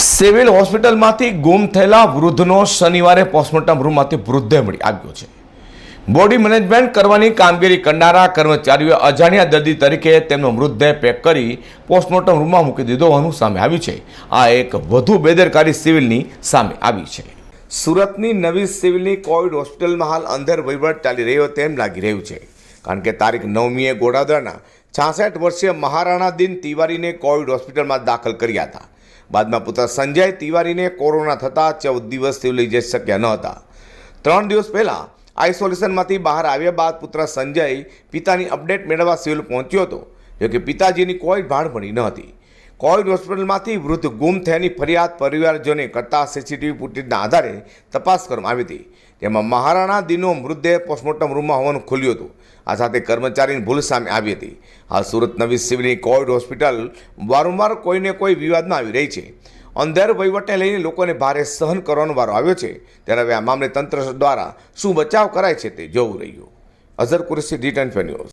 Civil હોસ્પિટલમાંથી ગુમ થયેલા વૃદ્ધનો શનિવારે પોસ્ટમોર્ટમ રૂમમાંથી મૃતદેહ મળી આવ્યો છે. બોડી મેનેજમેન્ટ કરવાની કામગીરી કરનારા કર્મચારીઓએ અજાણ્યા દર્દી તરીકે તેમનો મૃતદેહ પેક કરી પોસ્ટમોર્ટમ રૂમમાં મૂકી દીધો હોવાનું સામે આવ્યું છે. આ એક વધુ બેદરકારી સિવિલની સામે આવી છે. સુરતની નવી સિવિલની કોવિડ હોસ્પિટલમાં હાલ અંધેર વહીવટ ચાલી રહ્યો તેમ લાગી રહ્યું છે. કારણ કે તારીખ નવમીએ ગોડાદરાના છાસઠ વર્ષીય મહારાણા દિન તિવારીને કોવિડ હોસ્પિટલમાં દાખલ કર્યા હતા. બાદમાં પુત્ર સંજય તિવારીને કોરોના થતાં ચૌદ દિવસ સિવિલ લઈ જઈ શક્યા ન હતા. ત્રણ દિવસ પહેલાં આઇસોલેશનમાંથી બહાર આવ્યા બાદ પુત્ર સંજય પિતાની અપડેટ મેળવવા સિવિલ પહોંચ્યો હતો, જોકે પિતાજીની કોઈ ભાણ ભણી ન હતી. કોવિડ હોસ્પિટલમાંથી વૃદ્ધ ગુમ થયાની ફરિયાદ પરિવારજોને કરતા સીસીટીવી ફૂટેજના આધારે તપાસ કરવામાં આવી હતી. જેમાં મહારાણા દિનનો મૃતદેહ પોસ્ટમોર્ટમ રૂમમાં હોવાનું ખુલ્યું હતું. આ સાથે કર્મચારીની ભૂલ સામે આવી હતી. હાલ સુરત નવી સિવિલની કોવિડ હોસ્પિટલ વારંવાર કોઈને કોઈ વિવાદમાં આવી રહી છે. અંધેર વહીવટને લઈને લોકોને ભારે સહન કરવાનો વારો આવ્યો છે. ત્યારે હવે આ મામલે તંત્ર દ્વારા શું બચાવ કરાય છે તે જોવું રહ્યું. Azhar Qureshi D ten